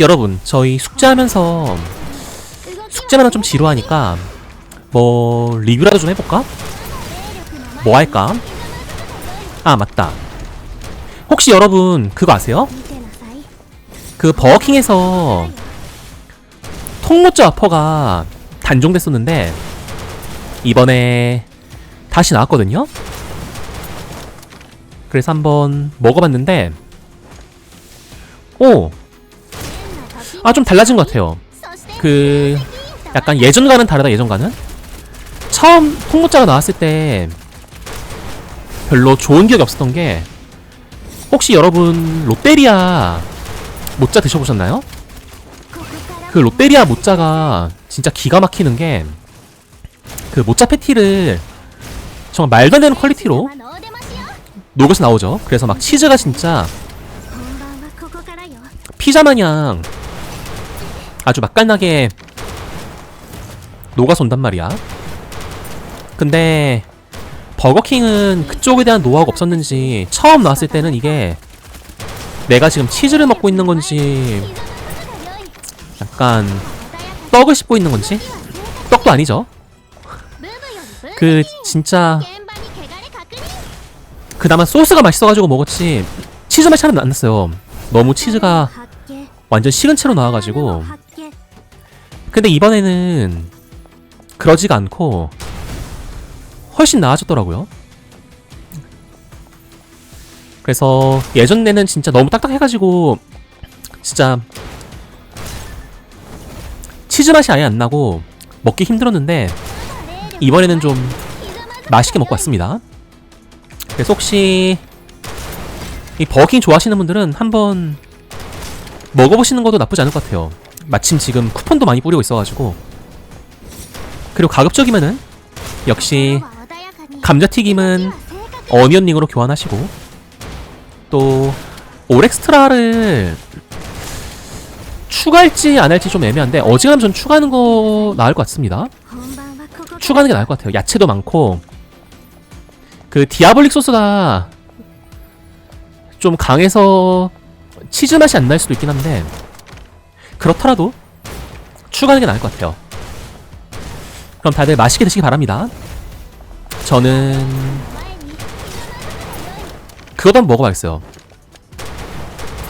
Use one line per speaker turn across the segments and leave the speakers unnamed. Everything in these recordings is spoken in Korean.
여러분 저희 숙제하면서 숙제만 좀 지루하니까 뭐 리뷰라도 좀 해볼까? 뭐 할까? 아 맞다 혹시 여러분 그거 아세요? 그 버거킹에서 통모짜 와퍼가 단종됐었는데 이번에 다시 나왔거든요? 그래서 한번 먹어봤는데 오! 아 좀 달라진 것 같아요 그 약간 예전과는 다르다 예전과는 처음 통모짜가 나왔을 때 별로 좋은 기억이 없었던 게 혹시 여러분 롯데리아 모짜 드셔보셨나요? 그 롯데리아 모짜가 진짜 기가 막히는 게 그 모짜 패티를 정말 말도 안 되는 퀄리티로 녹여서 나오죠. 그래서 막 치즈가 진짜 피자 마냥 아주 맛깔나게 녹아서 온단 말이야. 근데 버거킹은 그쪽에 대한 노하우가 없었는지 처음 나왔을 때는 이게 내가 지금 치즈를 먹고 있는 건지 약간 떡을 씹고 있는 건지 떡도 아니죠. 그 진짜 그나마 소스가 맛있어가지고 먹었지 치즈 맛이 하나도 안 났어요. 너무 치즈가 완전 식은 채로 나와가지고 근데 이번에는 그러지가 않고 훨씬 나아졌더라고요. 그래서 예전에는 진짜 너무 딱딱해가지고 진짜 치즈 맛이 아예 안 나고 먹기 힘들었는데 이번에는 좀 맛있게 먹고 왔습니다. 그래서 혹시 이 버거킹 좋아하시는 분들은 한번 먹어보시는 것도 나쁘지 않을 것 같아요. 마침 지금 쿠폰도 많이 뿌리고 있어가지고 그리고 가급적이면은 역시 감자튀김은 어니언링으로 교환하시고 또 올엑스트라를 추가할지 안 할지 좀 애매한데 어지간하면 전 추가하는 거 나을 것 같습니다. 추가하는 게 나을 것 같아요. 야채도 많고 그 디아볼릭 소스가 좀 강해서 치즈 맛이 안 날 수도 있긴 한데 그렇더라도 추가하는 게 나을 것 같아요. 그럼 다들 맛있게 드시기 바랍니다. 저는 그것도 한번 먹어봐야겠어요.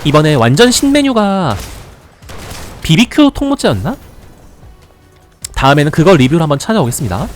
이번에 완전 신메뉴가 BBQ 통모찌였나? 다음에는 그걸 리뷰를 한번 찾아오겠습니다.